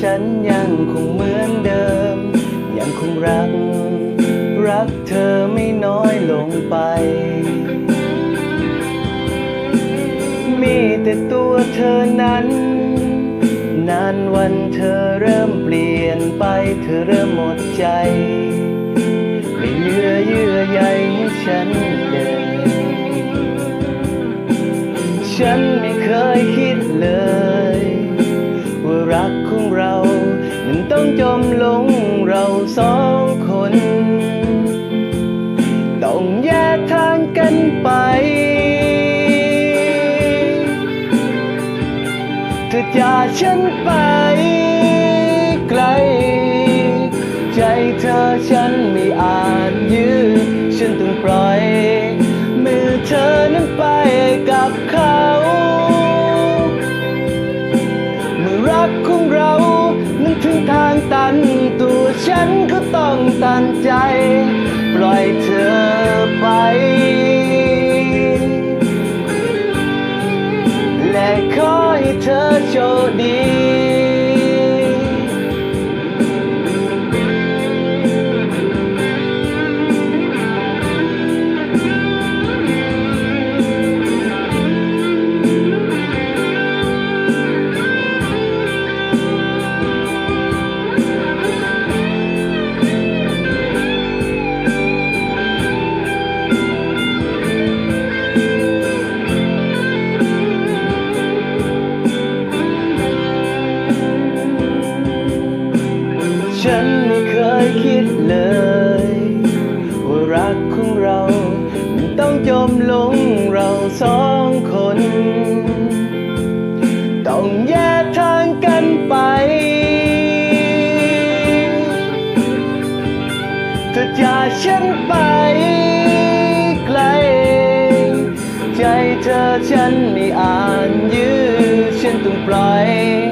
ฉันยังคงเหมือนเดิม ยังคงรัก รักเธอไม่น้อยลงไป มีแต่ตัวเธอนั้น นานวันเธอเริ่มเปลี่ยนไปเธอเริ่มหมดใจไม่เหลือเยื่อใยให้ฉันเลยฉันไม่เคยคิดเลย ต้องจมลงเราสองคน ต้องแยกทางกันไป เธอจากฉันไปไกล ใจเธอฉันไม่อาจ ถึงทางตันตัวฉันก็ต้องตันใจ ปล่อยเธอ สองคน ต้องแยกทางกันไป เธอจากฉันไปไกล ใจเธอฉันไม่อ่านยื้อฉันต้องปล่อย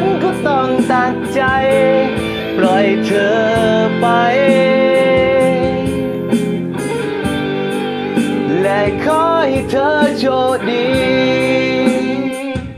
นก็ต้องตัดใจ ปล่อยเธอไป และขอให้เธอโชคดี